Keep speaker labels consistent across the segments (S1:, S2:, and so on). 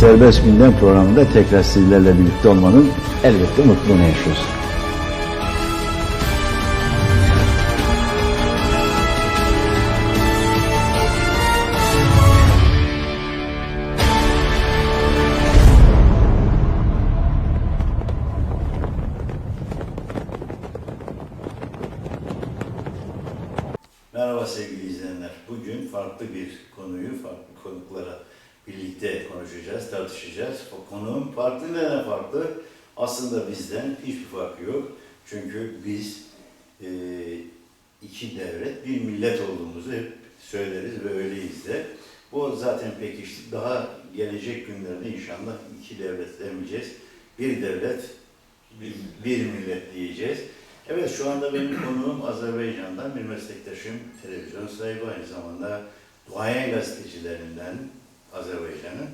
S1: serbest gündem programında tekrar sizlerle birlikte olmanın elbette mutluluğunu yaşıyoruz. Merhaba sevgili izleyenler. Bugün farklı bir konuyu, farklı konuklara birlikte konuşacağız, tartışacağız. O konum farklı neden farklı? Aslında bizden hiçbir farkı yok. Çünkü biz e, iki devlet, bir millet olduğumuzu hep söyleriz ve öyleyiz de. Bu zaten pekişti. Daha gelecek günlerde inşallah iki devlet demeyeceğiz. Bir devlet, bir millet diyeceğiz. Evet şu anda benim konuğum Azerbaycan'dan bir meslektaşım, televizyon sahibi aynı zamanda duayen gazetecilerinden Azerbaycan'ın.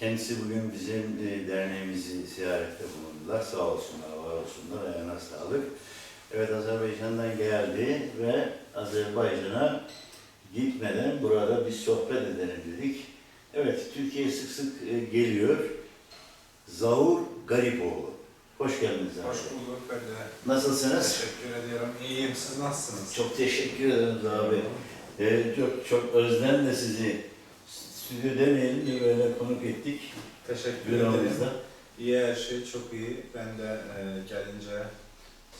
S1: Kendisi bugün bizim e, derneğimizi ziyarette bulundular. Sağ olsunlar, var olsunlar, ayağına sağlık. Evet Azerbaycan'dan geldi ve Azerbaycan'a gitmeden burada bir sohbet edelim dedik. Evet Türkiye sık sık e, geliyor. Zavur Garipoğlu. Hoş geldiniz abi.
S2: Hoş bulduk ben de.
S1: Nasılsınız?
S2: Teşekkür ediyorum. İyiyim. Siz nasılsınız?
S1: Çok teşekkür ederim abi. Ee, çok çok özlem de sizi stüdyo demeyelim de böyle konuk ettik
S2: Teşekkür
S1: büromuzda.
S2: İyi her şey çok iyi. Ben de e, gelince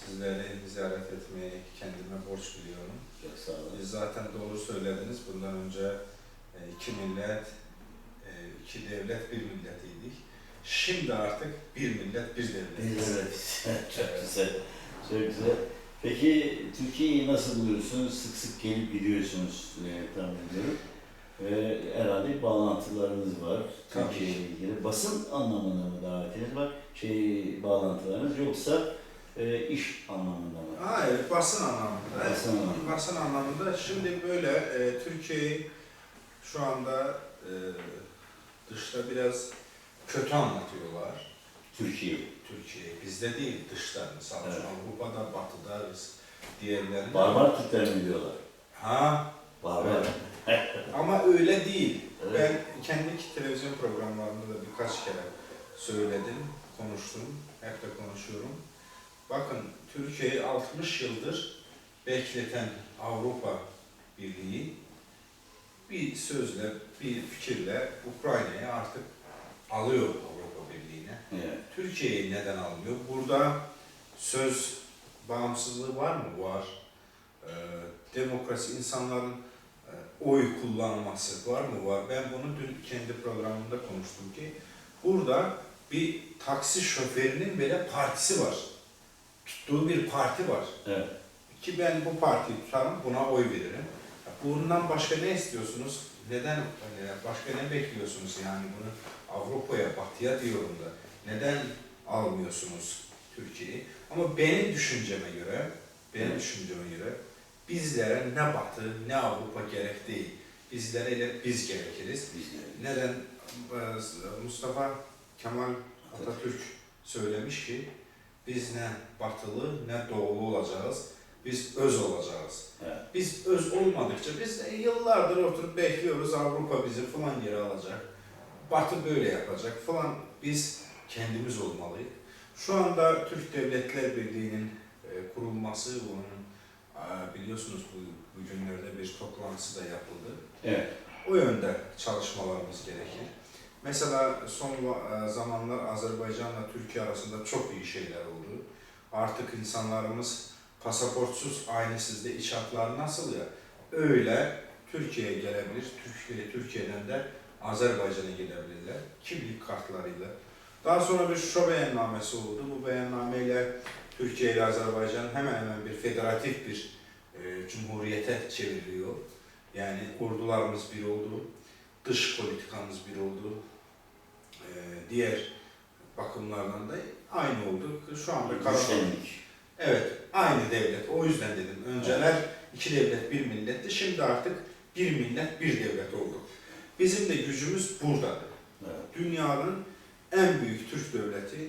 S2: sizleri ziyaret etmeyi kendime borç biliyorum.
S1: Çok sağ olun.
S2: Siz zaten doğru söylediniz. Bundan önce e, iki millet, e, iki devlet, bir milletiydik. Şimdi artık bir millet, bir devlet.
S1: Evet, çok güzel. Çok güzel. Peki Türkiye'yi nasıl buluyorsunuz? Sık sık gelip gidiyorsunuz e, tahmin ediyorum. Ve herhalde bağlantılarınız var
S2: Tabii.
S1: Türkiye ile ilgili. Basın anlamında mı davetiniz var? Şey bağlantılarınız yoksa e, iş anlamında mı?
S2: Hayır, basın anlamında.
S1: Basın anlamında.
S2: Basın anlamında. Şimdi böyle e, Türkiye'yi şu anda e, dışta biraz kötü anlatıyorlar.
S1: Türkiye.
S2: Türkiye'yi. Bizde değil, dışta. Mesela
S1: Evet.
S2: Avrupa'da, Batı'da, biz.
S1: Barbar Türkler mi diyorlar?
S2: Ha,
S1: Barbar.
S2: ama öyle değil.
S1: Evet.
S2: Ben kendi televizyon programlarında da birkaç kere söyledim, konuştum, hep de konuşuyorum. Bakın Türkiye'yi 60 yıldır bekleten Avrupa Birliği bir sözle, bir fikirle Ukrayna'yı artık alıyor Avrupa Birliği'ne.
S1: Evet.
S2: Türkiye'yi neden almıyor? Burada söz bağımsızlığı var mı? Var. Ee, demokrasi, insanların oy kullanması var mı? Var. Ben bunu dün kendi programımda konuştum ki burada bir taksi şoförünün bile partisi var. Tuttuğu bir parti var.
S1: Evet.
S2: Ki ben bu partiyi tutarım, buna oy veririm. Bundan başka ne istiyorsunuz? Neden, başka ne bekliyorsunuz yani bunu Avrupa'ya, Batı'ya diyorum da. Neden almıyorsunuz Türkiye'yi? Ama benim düşünceme göre, benim düşünceme göre bizlere ne Batı ne Avrupa gerek değil. Bizlere de biz gerekiriz.
S1: Biz de.
S2: Neden? Ee, Mustafa Kemal Atatürk söylemiş ki biz ne batılı ne doğulu olacağız. Biz öz olacağız.
S1: Evet.
S2: Biz öz olmadıkça biz yıllardır oturup bekliyoruz Avrupa bizi falan yere alacak. Batı böyle yapacak falan. Biz kendimiz olmalıyız. Şu anda Türk Devletler Birliği'nin e, kurulması, bunun biliyorsunuz bu, bugünlerde bir toplantısı da yapıldı.
S1: Evet.
S2: O yönde çalışmalarımız gerekir. Mesela son e, zamanlar Azerbaycan'la Türkiye arasında çok iyi şeyler oldu. Artık insanlarımız pasaportsuz, aynısız de iç hatlar nasıl ya? Öyle Türkiye'ye gelebilir. Türkiye, Türkiye'den de Azerbaycan'a gidebilirler. Kimlik kartlarıyla. Daha sonra bir şu beyannamesi oldu. Bu beyannameyle Türkiye ile Azerbaycan hemen hemen bir federatif bir e, cumhuriyete çevriliyor. Yani ordularımız bir oldu, dış politikamız bir oldu. Ee, diğer bakımlardan da aynı oldu. Şu anda.
S1: Güçlendik.
S2: Evet, aynı devlet. O yüzden dedim. Önceler iki devlet bir milletti. Şimdi artık bir millet bir devlet oldu. Bizim de gücümüz burada.
S1: Evet.
S2: Dünyanın en büyük Türk devleti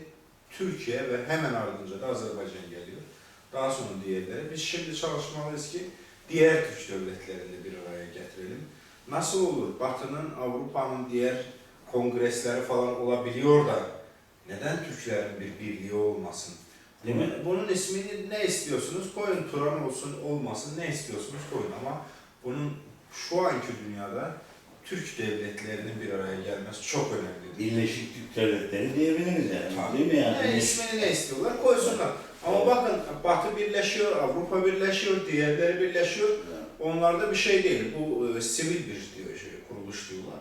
S2: Türkiye ve hemen ardınca da Azerbaycan geliyor. Daha sonra diğerleri. Biz şimdi çalışmalıyız ki diğer Türk devletlerini de bir araya getirelim. Nasıl olur? Batı'nın, Avrupa'nın diğer kongresleri falan olabiliyor da neden Türklerin bir birliği olmasın?
S1: Değil mi?
S2: Bunun ismini ne istiyorsunuz koyun, Turan olsun olmasın ne istiyorsunuz koyun ama bunun şu anki dünyada Türk devletlerinin bir araya gelmesi çok önemli.
S1: Birleşik Türk Devletleri diyebiliriz yani.
S2: Tabii.
S1: Değil mi yani?
S2: Ne ismini ne istiyorlar koysunlar. Ama
S1: Evet.
S2: bakın Batı birleşiyor, Avrupa birleşiyor, diğerleri birleşiyor. Onlarda bir şey değil. Bu e, sivil bir diyor, şey, kuruluş diyorlar.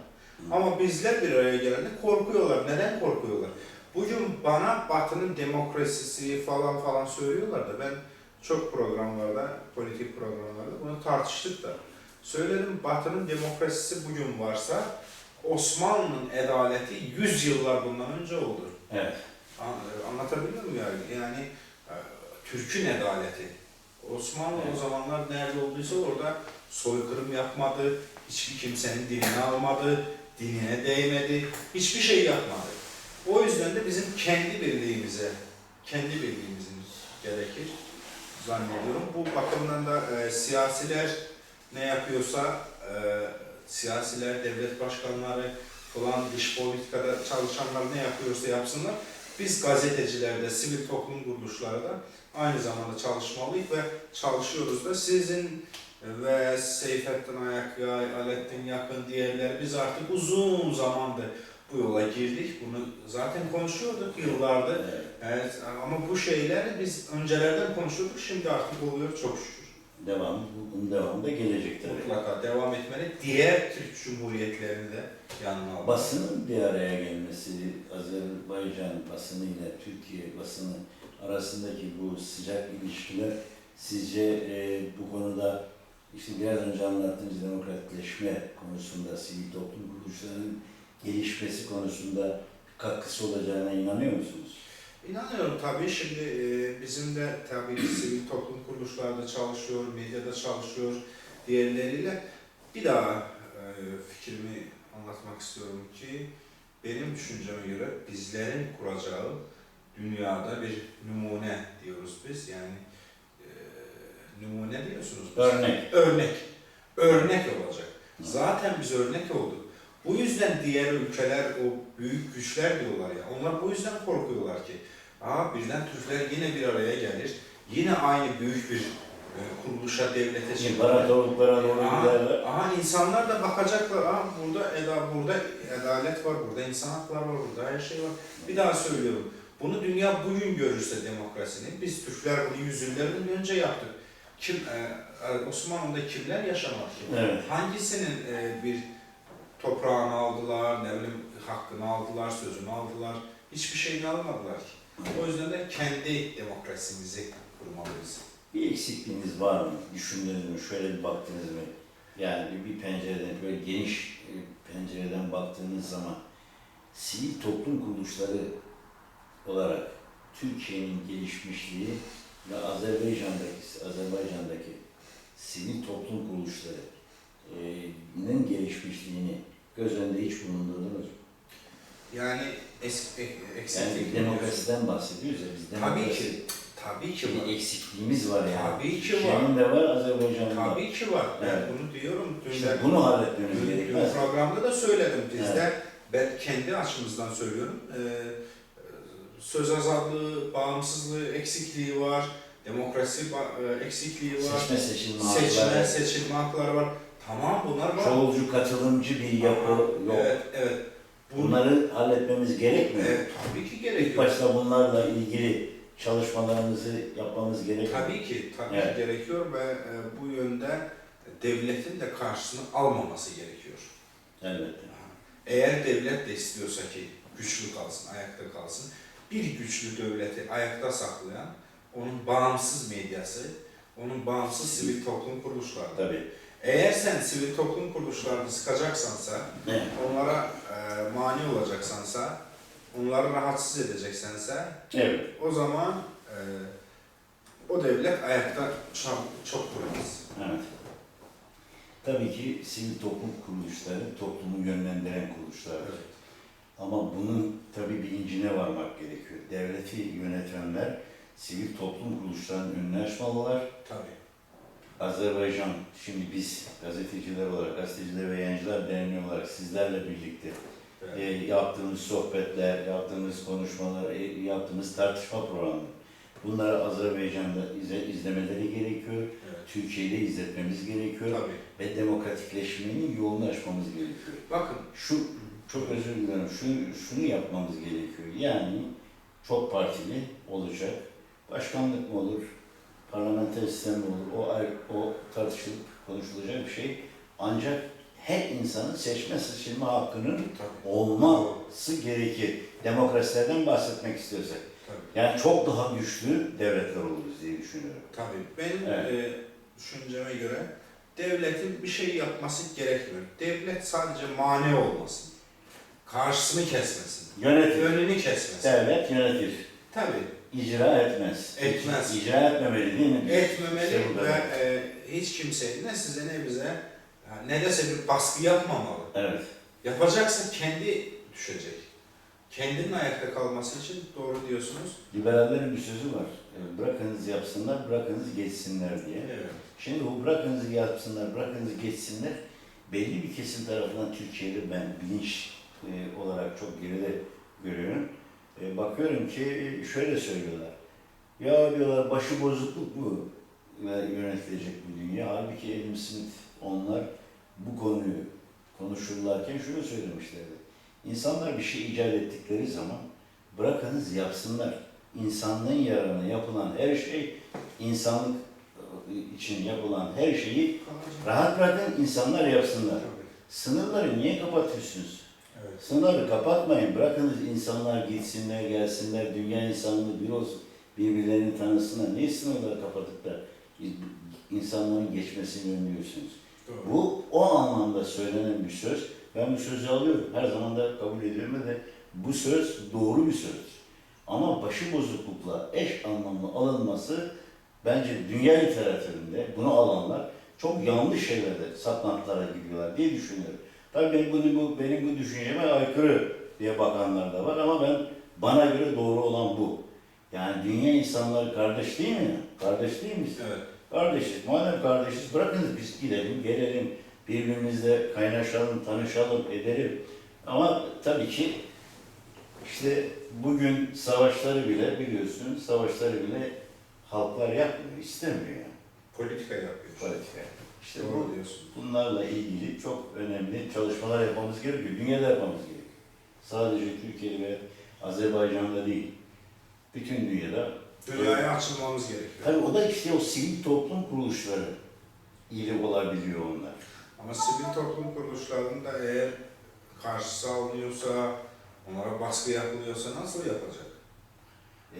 S2: Ama bizler bir araya gelende korkuyorlar. Neden korkuyorlar? Bugün bana Batı'nın demokrasisi falan falan söylüyorlar da ben çok programlarda, politik programlarda bunu tartıştık da. Söyledim Batı'nın demokrasisi bugün varsa Osmanlı'nın adaleti 100 yıllar bundan önce oldu.
S1: Evet.
S2: An- Anlatabiliyor muyum yani? Yani e, Türk'ün adaleti. Osmanlı
S1: Evet.
S2: o zamanlar nerede olduysa orada soykırım yapmadı, hiçbir kimsenin dinini almadı, dinine değmedi, hiçbir şey yapmadı. O yüzden de bizim kendi birliğimize, kendi birliğimizin gerekir zannediyorum. Bu bakımdan da e, siyasiler ne yapıyorsa, e, siyasiler, devlet başkanları falan dış politikada çalışanlar ne yapıyorsa yapsınlar. Biz gazeteciler de, sivil toplum kuruluşları da aynı zamanda çalışmalıyız ve çalışıyoruz da sizin ve Seyfettin Ayakkaya, Alettin Yakın diğerleri biz artık uzun zamandır bu yola girdik. Bunu zaten konuşuyorduk yıllardır.
S1: evet.
S2: Evet, ama bu şeyleri biz öncelerden konuşuyorduk, şimdi artık oluyor çok şükür.
S1: Devam, bu- bunun devamı da gelecek tabii.
S2: Mutlaka devam etmeli. Diğer Türk Cumhuriyetlerini de yanına almalı.
S1: Basının bir araya gelmesi, Azerbaycan basını ile Türkiye basını arasındaki bu sıcak ilişkiler sizce e, bu konuda işte biraz önce anlattığınız demokratikleşme konusunda, sivil toplum kuruluşlarının gelişmesi konusunda katkısı olacağına inanıyor musunuz?
S2: İnanıyorum tabii. Şimdi e, bizim de tabii ki sivil toplum kuruluşlarda çalışıyor, medyada çalışıyor diğerleriyle. Bir daha e, fikrimi anlatmak istiyorum ki benim düşünceme göre bizlerin kuracağı dünyada bir numune diyoruz biz. Yani e, numune diyorsunuz. biz.
S1: Örnek.
S2: Örnek. Örnek olacak. Zaten biz örnek olduk. Bu yüzden diğer ülkeler o büyük güçler diyorlar ya. Onlar bu yüzden korkuyorlar ki. Aa birden Türkler yine bir araya gelir. Yine aynı büyük bir e, kuruluşa, devlete çıkar.
S1: İmparatorluklara doğru
S2: Aha,
S1: giderler.
S2: aha insanlar da bakacaklar. Aa burada eda, burada adalet var, burada insan hakları var, burada her şey var. Bir daha söylüyorum. Bunu dünya bugün görürse demokrasini, biz Türkler bunu yüzyıllardan önce yaptık. Kim e, Osmanlı'da kimler yaşamadı?
S1: Evet.
S2: Hangisinin e, bir toprağını aldılar, ne bileyim hakkını aldılar, sözünü aldılar, hiçbir şeyini almadılar ki. O yüzden de kendi demokrasimizi kurmalıyız.
S1: Bir eksikliğiniz var mı? Düşündünüz mü? Şöyle bir baktınız mı? Yani bir, pencereden, böyle geniş e, pencereden baktığınız zaman sivil toplum kuruluşları olarak Türkiye'nin gelişmişliği ve Azerbaycan'daki, Azerbaycan'daki sivil toplum kuruluşlarının gelişmişliğini göz önünde hiç bulundurdunuz mu?
S2: Yani es, e,
S1: Yani
S2: eksiklik
S1: demokrasiden bahsediyoruz ya biz
S2: Tabii ki, tabii ki
S1: bir
S2: var.
S1: eksikliğimiz var yani.
S2: Tabii ki var.
S1: Türkiye'nin de var, Azerbaycan'ın da var.
S2: Tabii ki var. Ben
S1: Evet.
S2: bunu diyorum. Dün,
S1: İşte
S2: de-
S1: bunu halletmemiz gerekmez.
S2: programda da söyledim. Bizde ben kendi açımızdan söylüyorum. Ee, söz azadlığı, bağımsızlığı eksikliği var. Demokrasi e, eksikliği var.
S1: Seçme seçilme
S2: Seçme,
S1: hakları,
S2: seçilme hakları var. Tamam bunlar var.
S1: çoğulcu katılımcı bir yapı yok.
S2: Evet, evet. Bu-
S1: Bunları halletmemiz gerekmiyor.
S2: Evet, tabii ki
S1: İlk
S2: gerekiyor.
S1: başta bunlarla ilgili çalışmalarımızı yapmamız gerekiyor.
S2: Tabii ki, tabii
S1: Evet.
S2: ki gerekiyor ve e, bu yönde devletin de karşısını almaması gerekiyor.
S1: Elbette.
S2: Eğer devlet de istiyorsa ki güçlü kalsın, ayakta kalsın, bir güçlü devleti ayakta saklayan onun bağımsız medyası, onun bağımsız sivil toplum kuruluşları.
S1: Tabii.
S2: Eğer sen sivil toplum kuruluşlarını sıkacaksansa,
S1: Evet.
S2: onlara e, mani olacaksansa, onları rahatsız edeceksense,
S1: Evet.
S2: o zaman e, o devlet ayakta çok, çok duramaz.
S1: Evet. Tabii ki sivil toplum kuruluşları toplumu yönlendiren kuruluşlar. Ama bunun tabii bilincine varmak gerekiyor. Devleti yönetenler sivil toplum kuruluşlarının önüne açmalılar.
S2: Tabii.
S1: Azerbaycan, şimdi biz gazeteciler olarak, gazeteciler ve yayıncılar derneği olarak sizlerle birlikte
S2: Evet.
S1: e, yaptığımız sohbetler, yaptığımız konuşmalar, e, yaptığımız tartışma programları. Bunları Azerbaycan'da izle, izlemeleri gerekiyor.
S2: Evet.
S1: Türkiye'de izletmemiz gerekiyor.
S2: Tabii.
S1: Ve demokratikleşmenin yolunu açmamız gerekiyor.
S2: Bakın
S1: Şu, çok özür dilerim, şunu, şunu yapmamız gerekiyor. Yani çok partili olacak. Başkanlık mı olur, parlamenter sistem olur, o, ayrı- o tartışılıp konuşulacak bir şey. Ancak her insanın seçme seçilme hakkının
S2: tabii.
S1: olması gerekir. Demokrasilerden bahsetmek istiyorsak.
S2: Tabii.
S1: Yani çok daha güçlü devletler oluruz diye düşünüyorum.
S2: Tabii. Benim
S1: Evet.
S2: e, düşünceme göre devletin bir şey yapması gerekmiyor. Devlet sadece mani olmasın. Karşısını kesmesin.
S1: Yönetir.
S2: Önünü kesmesin.
S1: Devlet yönetir.
S2: Tabii.
S1: İcra etmez.
S2: Etmez.
S1: İcra etmemeli değil mi?
S2: Etmemeli
S1: İşte
S2: ve e, hiç kimse ne size ne bize ne dese bir baskı yapmamalı.
S1: Evet.
S2: Yapacaksa kendi düşecek. Kendinin ayakta kalması için doğru diyorsunuz.
S1: Liberallerin bir sözü var. E, Bırakınız yapsınlar, bırakınız geçsinler diye.
S2: Evet.
S1: Şimdi bu bırakınız yapsınlar, bırakınız geçsinler belli bir kesim tarafından Türkiye'de ben bilinç e, olarak çok geride görüyorum. E, bakıyorum ki şöyle söylüyorlar. Ya diyorlar başı bozukluk mu yönetilecek bu dünya? Halbuki Adam Smith onlar bu konuyu konuşurlarken şunu söylemişlerdi. İnsanlar bir şey icat ettikleri zaman bırakınız yapsınlar. İnsanlığın yararına yapılan her şey, insanlık için yapılan her şeyi rahat bırakın insanlar yapsınlar. Sınırları niye kapatıyorsunuz?
S2: Evet.
S1: Sınırları kapatmayın. Bırakınız insanlar gitsinler, gelsinler, dünya insanlığı bir olsun. Birbirlerini tanısınlar. Niye sınırları kapatıp da insanların geçmesini önlüyorsunuz?
S2: Doğru.
S1: Bu o anlamda söylenen bir söz. Ben bu sözü alıyorum. Her zaman da kabul ediyorum de bu söz doğru bir sözdür. Ama başı bozuklukla eş anlamlı alınması bence dünya literatüründe bunu alanlar çok yanlış şeylerde saplantılara gidiyorlar diye düşünüyorum. Tabii benim, bunu, bu, benim bu düşünceme aykırı diye bakanlar da var ama ben bana göre doğru olan bu. Yani dünya insanları kardeş değil mi? Kardeş değil miyiz?
S2: Evet.
S1: Kardeşiz. Madem kardeşiz bırakınız biz gidelim, gelelim, birbirimizle kaynaşalım, tanışalım, edelim. Ama tabii ki işte bugün savaşları bile biliyorsun, savaşları bile halklar yapmıyor, istemiyor
S2: Politika yapıyor.
S1: politika. İşte bu,
S2: diyorsun.
S1: bunlarla ilgili çok önemli çalışmalar yapmamız gerekiyor, dünyada yapmamız gerekiyor. Sadece Türkiye'de ve Azerbaycan'da değil, bütün dünyada
S2: Dünyaya açılmamız gerekiyor.
S1: Tabii o da işte o sivil toplum kuruluşları ile olabiliyor onlar.
S2: Ama sivil toplum kuruluşlarında eğer karşısı alınıyorsa, onlara baskı yapılıyorsa nasıl yapacak?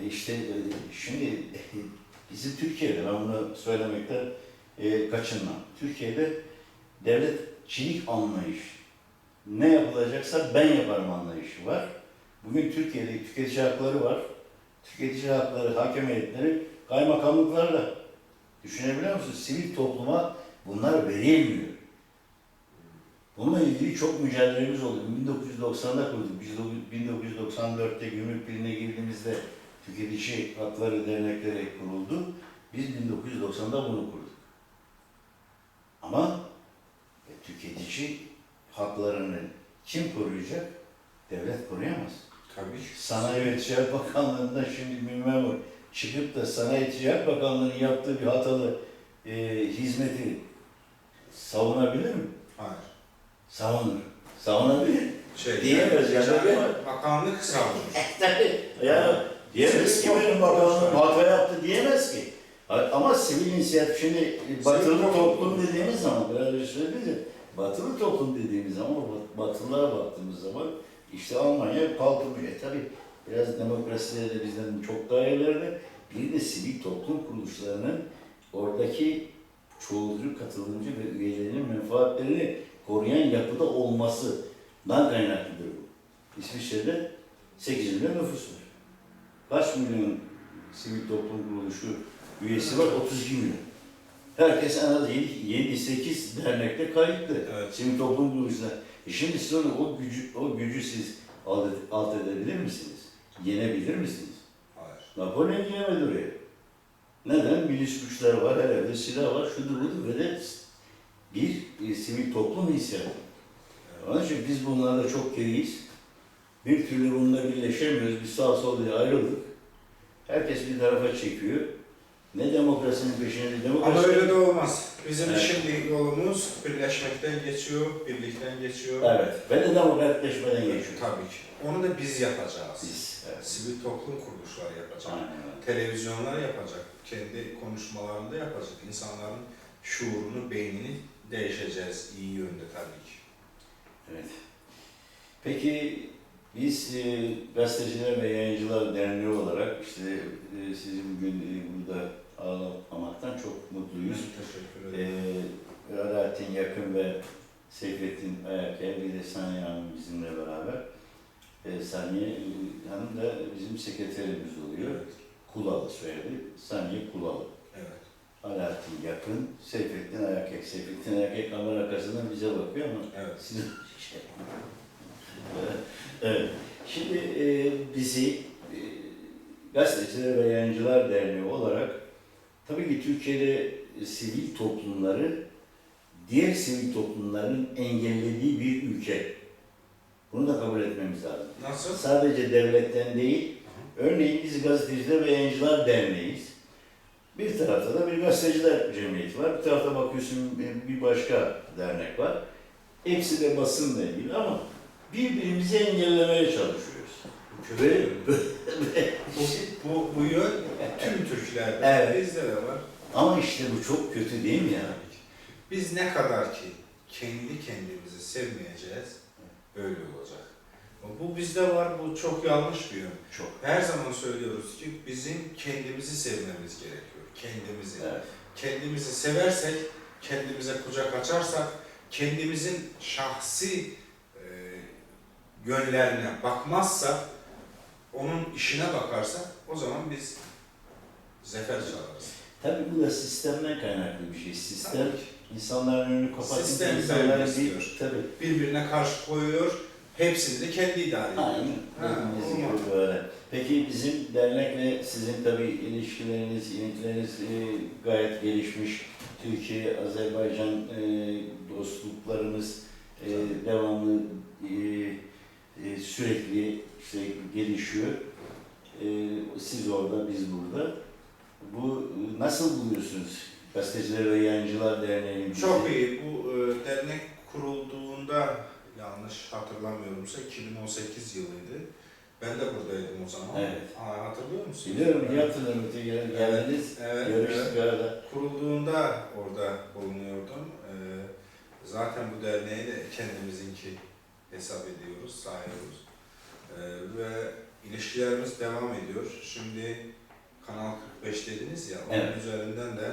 S1: E işte e, şimdi bizim Türkiye'de ben bunu söylemekten e, kaçınmam. Türkiye'de devletçilik anlayış ne yapılacaksa ben yaparım anlayışı var. Bugün Türkiye'de tüketici hakları var. Tüketici hakları, hakem heyetleri kaymakamlıklarla. Düşünebiliyor musunuz? Sivil topluma bunlar verilmiyor. Bununla ilgili çok mücadelemiz oldu. 1990'da kurduk. Biz de 1994'te gümrük birliğine girdiğimizde tüketici hakları dernekleri kuruldu. Biz 1990'da bunu kurduk. Ama e, tüketici haklarını kim koruyacak? Devlet koruyamaz.
S2: Tabii.
S1: Sanayi ve Ticaret Bakanlığı'ndan şimdi bir memur çıkıp da Sanayi Ticaret Bakanlığı'nın yaptığı bir hatalı e, hizmeti savunabilir mi?
S2: Hayır.
S1: Savunur. Savunabilir.
S2: Şey,
S1: Diyemez ya,
S2: Ticaret
S1: diyemez.
S2: Bakanlık savunur.
S1: Tabii. Ya diyemez ki benim bakanlığım hata yaptı diyemez ki. Ama sivil inisiyatif şimdi batılı
S2: toplum.
S1: dediğimiz zaman biraz önce söylediniz ya batılı toplum dediğimiz zaman batılılara baktığımız zaman işte Almanya kalkınmış. E tabi biraz demokrasileri de bizden çok daha ileride. Bir de sivil toplum kuruluşlarının oradaki çoğulcu, katılımcı ve üyelerinin menfaatlerini koruyan yapıda olmasından kaynaklıdır bu. İsviçre'de 8 milyon nüfus var. Kaç milyon sivil toplum kuruluşu üyesi var? 32 milyon. Herkes en az 7-8 dernekte kayıtlı.
S2: Evet.
S1: Sivil toplum kuruluşuna. E şimdi sonra o gücü, o gücü siz alt, alt edebilir misiniz? Yenebilir misiniz?
S2: Hayır.
S1: Napolyon giremedi oraya. Neden? Milis güçler var, her evde silah var, şudur budur ve de bir e, sivil toplum inisiyatifi. Onun için biz bunlarda çok geriyiz. Bir türlü bununla birleşemiyoruz. Biz sağ sol diye ayrıldık. Herkes bir tarafa çekiyor. Ne demokrasinin peşinde, demokrasi...
S2: Ama öyle de olmaz. Bizim
S1: Evet.
S2: şimdi yolumuz birleşmekten geçiyor, birlikten geçiyor.
S1: Evet, ben de demokratleşmeden geçiyorum.
S2: Tabii ki. Onu da biz yapacağız.
S1: Biz, evet.
S2: Sivil toplum kuruluşları yapacak.
S1: Aynen.
S2: Televizyonlar yapacak. Kendi konuşmalarında yapacak. İnsanların şuurunu, beynini değişeceğiz. iyi yönde tabii ki.
S1: Evet. Peki biz e, Gazeteciler ve Yayıncılar Derneği olarak işte e, sizi bugün e, burada ağırlamaktan çok mutluyuz.
S2: Teşekkür ederim.
S1: Ee, Alaaddin Yakın ve Seyfettin Ayakel bir de Saniye Hanım bizimle beraber. Ee, Saniye Hanım da bizim sekreterimiz oluyor.
S2: Evet.
S1: Kulalı söyledi. Saniye Kulalı.
S2: evet.
S1: Alaaddin Yakın, Seyfettin Ayakel. Seyfettin Ayakel kamera arkasından bize bakıyor ama
S2: Evet.
S1: siz şey Evet, evet. Şimdi e, bizi e, Gazeteciler ve Yayıncılar Derneği olarak tabii ki Türkiye'de sivil toplumları diğer sivil toplumların engellediği bir ülke. Bunu da kabul etmemiz lazım.
S2: Nasıl?
S1: Sadece devletten değil, örneğin biz Gazeteciler ve Yayıncılar Derneği'yiz. Bir tarafta da bir gazeteciler cemiyeti var, bir tarafta bakıyorsun bir- bir başka dernek var. Hepsi de basınla ilgili ama birbirimizi engellemeye çalışıyoruz.
S2: Kötü. bu, bu, bu yön tüm Türklerde.
S1: Evet.
S2: Bizde de var.
S1: ama işte bu çok kötü değil mi ya?
S2: Biz ne kadar ki kendi kendimizi sevmeyeceğiz, öyle olacak. Bu bizde var, bu çok yanlış bir yön.
S1: Çok.
S2: Her zaman söylüyoruz ki bizim kendimizi sevmemiz gerekiyor. Kendimizi.
S1: Evet.
S2: Kendimizi seversek, kendimize kucak açarsak, kendimizin şahsi e, yönlerine bakmazsak, onun işine bakarsak, o zaman biz zafer çalarız.
S1: Tabii bu da sistemden kaynaklı bir şey. Sistem insanların önünü kapatınca
S2: Sistem
S1: insanların
S2: böyle
S1: bir...
S2: istiyor.
S1: Tabii.
S2: Birbirine karşı koyuyor, hepsini de kendi idare ediyor.
S1: Aynen.
S2: Ha,
S1: Bizim
S2: olmaz.
S1: gibi böyle. Peki bizim dernekle sizin tabii ilişkileriniz, ilintileriniz e, gayet gelişmiş. Türkiye, Azerbaycan e, dostluklarımız e, devamlı e, e, sürekli işte gelişiyor. E, siz orada, biz burada. Bu e, nasıl buluyorsunuz? Gazeteciler ve Yayıncılar Derneği'nin
S2: Çok iyi. Bu e, dernek kurulduğunda yanlış hatırlamıyorumsa 2018 yılıydı. Ben de buradaydım o zaman.
S1: Evet.
S2: Aa, hatırlıyor musun?
S1: Biliyorum, iyi hatırlıyorum. Gel- Geldiniz,
S2: Evet,
S1: görüştük
S2: evet.
S1: arada.
S2: Kurulduğunda orada bulunuyordum. E, zaten bu derneği de kendimizinki hesap ediyoruz, sayıyoruz. E, ve ilişkilerimiz devam ediyor. Şimdi Kanal 45 dediniz ya, onun
S1: Evet.
S2: üzerinden de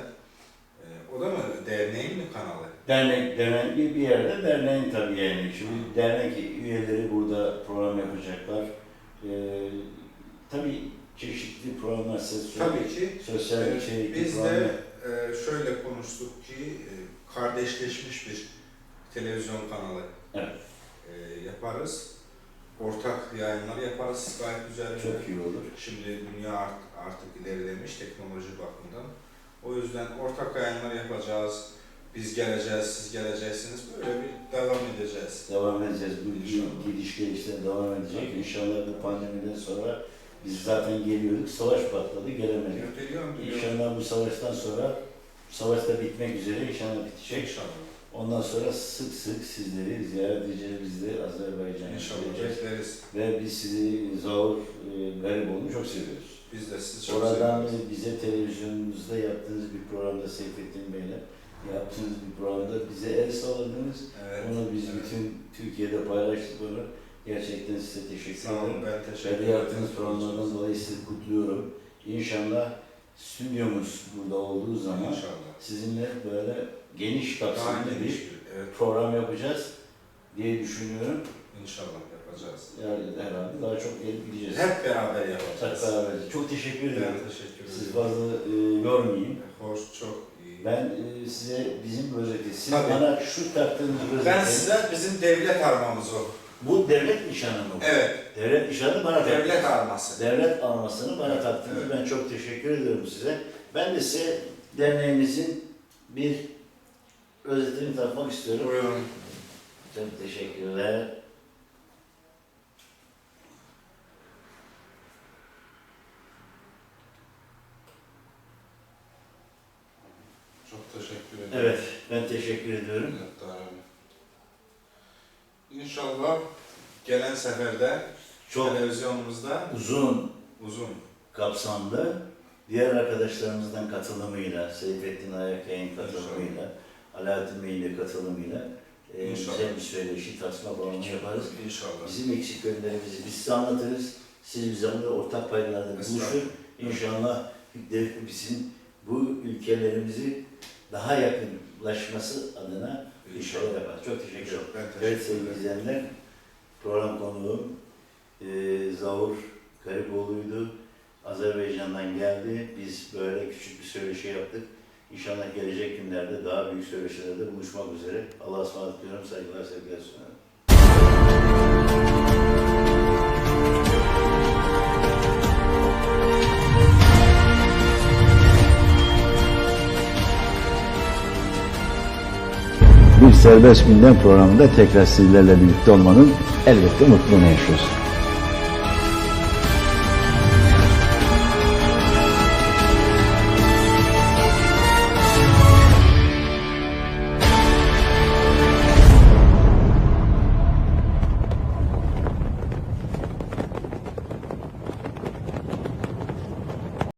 S2: e, o da mı derneğin mi kanalı?
S1: Dernek, dernek bir bir yerde derneğin tabii yani. Şimdi dernek üyeleri burada program yapacaklar. Ee, tabii çeşitli programlar, sosyal,
S2: Tabii ki
S1: sosyal
S2: Ee,
S1: içerikli
S2: Biz
S1: programlar.
S2: de e, şöyle konuştuk ki e, kardeşleşmiş bir televizyon kanalı
S1: Evet.
S2: E, yaparız. Ortak yayınlar yaparız Skype üzerinde.
S1: Çok iyi olur.
S2: Şimdi dünya art- artık ilerlemiş teknoloji bakımından. O yüzden ortak yayınlar yapacağız. Biz geleceğiz, siz geleceksiniz. Böyle bir devam edeceğiz.
S1: Devam edeceğiz. Bu
S2: İnşallah.
S1: gidiş gelişler devam edecek. İnşallah bu pandemiden sonra biz zaten geliyorduk. Savaş patladı, gelemedik.
S2: Biliyorum, biliyorum.
S1: İnşallah bu savaştan sonra savaş da bitmek üzere inşallah bitecek.
S2: İnşallah.
S1: Ondan sonra sık sık sizleri ziyaret edeceğiz. Biz de Azerbaycan'a
S2: İnşallah
S1: gideceğiz.
S2: bekleriz.
S1: Ve biz sizi Zavur e, Gariboğlu'nu çok seviyoruz.
S2: Biz de sizi çok
S1: Oradan
S2: seviyoruz.
S1: bize televizyonunuzda yaptığınız bir programda Seyfettin Bey'le yaptığınız bir programda bize el salladınız.
S2: Evet.
S1: Onu biz
S2: evet.
S1: bütün Türkiye'de paylaştık onu. Gerçekten size teşekkür
S2: Sağ olun,
S1: ederim.
S2: ben teşekkür ederim.
S1: yaptığınız programlardan dolayı sizi kutluyorum. İnşallah stüdyomuz burada olduğu zaman
S2: İnşallah.
S1: sizinle böyle geniş kapsamlı bir
S2: evet.
S1: program yapacağız diye düşünüyorum.
S2: İnşallah yapacağız.
S1: Yani herhalde daha çok gelip gideceğiz.
S2: Hep beraber
S1: Hep
S2: yapacağız.
S1: beraber. Çok teşekkür ederim.
S2: Ben teşekkür
S1: Siz
S2: ederim.
S1: fazla e, yormayayım.
S2: Hoş, çok iyi.
S1: Ben e, size bizim rozeti, siz
S2: Tabii.
S1: bana şu taktığınız rozeti,
S2: Ben size bizim devlet armamız o.
S1: bu devlet nişanı mı?
S2: Evet,
S1: Devlet nişanı bana taktınız.
S2: devlet arması.
S1: Devlet almasını bana taktınız.
S2: Evet.
S1: Ben çok teşekkür ediyorum size. Ben de size derneğimizin bir özetini takmak istiyorum.
S2: Buyurun.
S1: Çok teşekkürler. Çok teşekkür ederim.
S2: Evet, ben teşekkür ediyorum. İnşallah gelen seferde
S1: çok
S2: televizyonumuzda
S1: uzun
S2: uzun
S1: kapsamlı diğer arkadaşlarımızdan katılımıyla, Seyfettin Ayakay'ın katılımıyla İnşallah Alaaddin Bey'in de katılımıyla e,
S2: İnşallah.
S1: güzel bir söyleşi, tasma bağımı yaparız.
S2: inşallah.
S1: Bizim eksik yönlerimizi biz size anlatırız. Siz bize onları ortak paylarda buluşur.
S2: Estağfurullah.
S1: İnşallah de- bizim bu ülkelerimizi daha yakınlaşması adına bir şeyler yaparız. Çok teşekkür ederim.
S2: İnşallah. Ben teşekkür
S1: Evet sevgili
S2: ederim.
S1: izleyenler, program konuğum e, Zavur Karipoğlu'ydu. Azerbaycan'dan geldi. Biz böyle küçük bir söyleşi yaptık. İnşallah gelecek günlerde daha büyük söyleşilerde buluşmak üzere. Allah'a ısmarladık diyorum. Saygılar, sevgiler sunarım.
S3: Bir Serbest Gündem programında tekrar sizlerle birlikte olmanın elbette mutluluğunu yaşıyoruz.